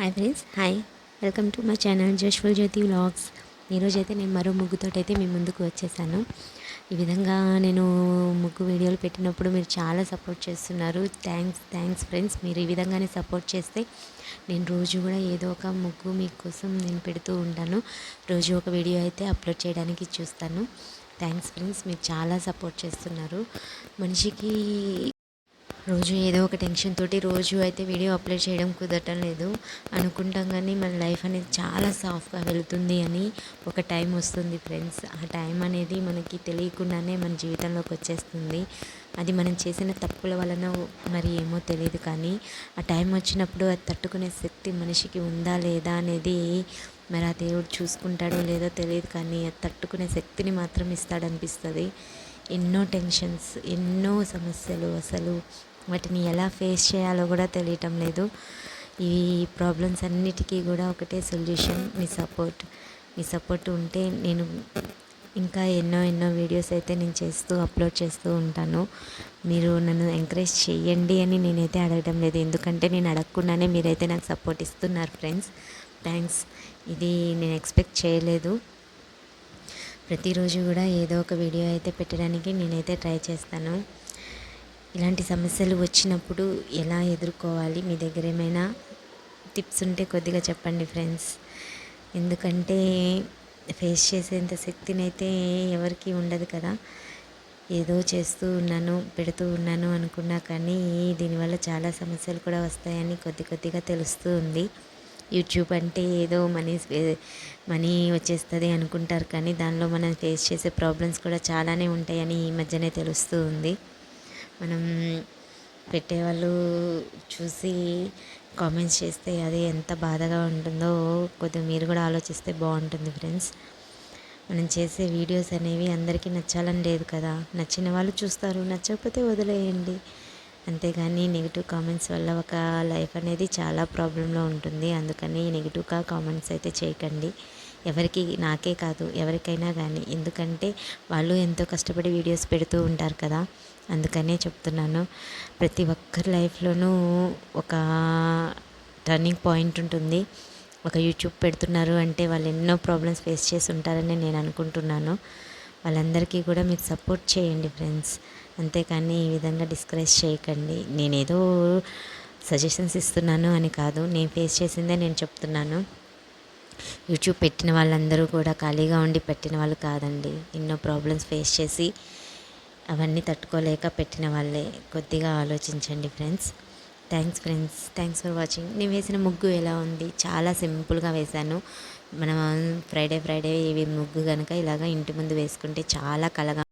Hi friends hi welcome to my channel Joshful Jyothi vlogs అయితే నేను మరో ముగ్గుతోటైతే మీ ముందుకు వచ్చేసాను. ఈ విధంగా నేను ముగ్గు వీడియోలు పెట్టినప్పుడు మీరు చాలా సపోర్ట్ చేస్తున్నారు. థ్యాంక్స్ థ్యాంక్స్ ఫ్రెండ్స్ మీరు ఈ విధంగానే సపోర్ట్ చేస్తే నేను రోజు కూడా ఏదో ఒక ముగ్గు మీకోసం నేను పెడుతూ ఉంటాను. రోజు ఒక వీడియో అయితే అప్లోడ్ చేయడానికి చూస్తాను. థ్యాంక్స్ ఫ్రెండ్స్ మీరు చాలా సపోర్ట్ చేస్తున్నారు. మనిషికి రోజు ఏదో ఒక టెన్షన్ తోటి రోజు అయితే వీడియో అప్లోడ్ చేయడం కుదరటం లేదు. అనుకుంటాం కానీ మన లైఫ్ అనేది చాలా సాఫ్ట్గా వెళుతుంది అని ఒక టైం వస్తుంది ఫ్రెండ్స్. ఆ టైం అనేది మనకి తెలియకుండానే మన జీవితంలోకి వచ్చేస్తుంది. అది మనం చేసిన తప్పుల వలన మరి ఏమో తెలియదు కానీ ఆ టైం వచ్చినప్పుడు అది తట్టుకునే శక్తి మనిషికి ఉందా లేదా అనేది మరి ఆ దేవుడు చూసుకుంటాడో లేదో తెలియదు కానీ అది తట్టుకునే శక్తిని మాత్రం ఇస్తాడనిపిస్తుంది. ఎన్నో టెన్షన్స్ ఎన్నో సమస్యలు అసలు వాటిని ఎలా ఫేస్ చేయాలో కూడా తెలియటం లేదు. ఈ ప్రాబ్లమ్స్ అన్నిటికీ కూడా ఒకటే సొల్యూషన్ మీ సపోర్ట్ మీ సపోర్ట్ ఉంటే నేను ఇంకా ఎన్నో ఎన్నో వీడియోస్ అయితే నేను చేస్తూ అప్లోడ్ చేస్తూ ఉంటాను. మీరు నన్ను ఎంకరేజ్ చేయండి అని నేనైతే అడగడం లేదు. ఎందుకంటే నేను అడగకుండానే మీరైతే నాకు సపోర్ట్ ఇస్తున్నారు ఫ్రెండ్స్ థ్యాంక్స్ ఇది నేను ఎక్స్పెక్ట్ చేయలేదు. ప్రతిరోజు కూడా ఏదో ఒక వీడియో అయితే పెట్టడానికి నేనైతే ట్రై చేస్తాను. ఇలాంటి సమస్యలు వచ్చినప్పుడు ఎలా ఎదుర్కోవాలి? మీ దగ్గర ఏమైనా టిప్స్ ఉంటే కొద్దిగా చెప్పండి ఫ్రెండ్స్. ఎందుకంటే ఫేస్ చేసేంత శక్తినైతే ఎవరికి ఉండదు కదా. ఏదో చేస్తూ ఉన్నాను పెడుతూ ఉన్నాను అనుకున్నా కానీ దీనివల్ల చాలా సమస్యలు కూడా వస్తాయని కొద్ది కొద్దిగా తెలుస్తూ ఉంది. యూట్యూబ్ అంటే ఏదో మనీ మనీ వచ్చేస్తుంది అనుకుంటారు కానీ దానిలో మనం ఫేస్ చేసే ప్రాబ్లమ్స్ కూడా చాలానే ఉంటాయని ఈ మధ్యనే తెలుస్తూ ఉంది. మనం పెట్టేవాళ్ళు చూసి కామెంట్స్ చేస్తే అది ఎంత బాధగా ఉంటుందో కొద్దిగా మీరు కూడా ఆలోచిస్తే బాగుంటుంది ఫ్రెండ్స్ మనం చేసే వీడియోస్ అనేవి అందరికీ నచ్చాలని లేదు కదా. నచ్చిన వాళ్ళు చూస్తారు నచ్చకపోతే వదిలేయండి. అంతేగాని నెగిటివ్ కామెంట్స్ వల్ల ఒక లైఫ్ అనేది చాలా ప్రాబ్లంలో ఉంటుంది. అందుకని నెగిటివ్గా కామెంట్స్ అయితే చేయకండి. ఎవరికి నాకే కాదు ఎవరికైనా కానీ ఎందుకంటే వాళ్ళు ఎంతో కష్టపడి వీడియోస్ పెడుతూ ఉంటారు కదా. అందుకనే చెప్తున్నాను. ప్రతి ఒక్కరి లైఫ్లోనూ ఒక టర్నింగ్ పాయింట్ ఉంటుంది. ఒక యూట్యూబ్ పెడుతున్నారు అంటే వాళ్ళు ఎన్నో ప్రాబ్లమ్స్ ఫేస్ చేసి ఉంటారని నేను అనుకుంటున్నాను. వాళ్ళందరికీ కూడా మీరు సపోర్ట్ చేయండి ఫ్రెండ్స్ అంతేకాని ఈ విధంగా డిస్కరేజ్ చేయకండి. నేనేదో సజెషన్స్ ఇస్తున్నాను అని కాదు. నేను ఫేస్ చేసిందే నేను చెప్తున్నాను. యూట్యూబ్ పెట్టిన వాళ్ళందరూ కూడా ఖాళీగా ఉండి పెట్టిన వాళ్ళు కాదండి. ఎన్నో ప్రాబ్లమ్స్ ఫేస్ చేసి అవన్నీ తట్టుకోలేక పెట్టిన వాళ్ళే. కొద్దిగా ఆలోచించండి friends thanks friends thanks for watching నేను వేసిన ముగ్గు ఎలా ఉంది? చాలా సింపుల్గా వేశాను. మనం ఫ్రైడే ఫ్రైడే ఇవి ముగ్గు కనుక ఇలాగ ఇంటి ముందు వేసుకుంటే చాలా కలగా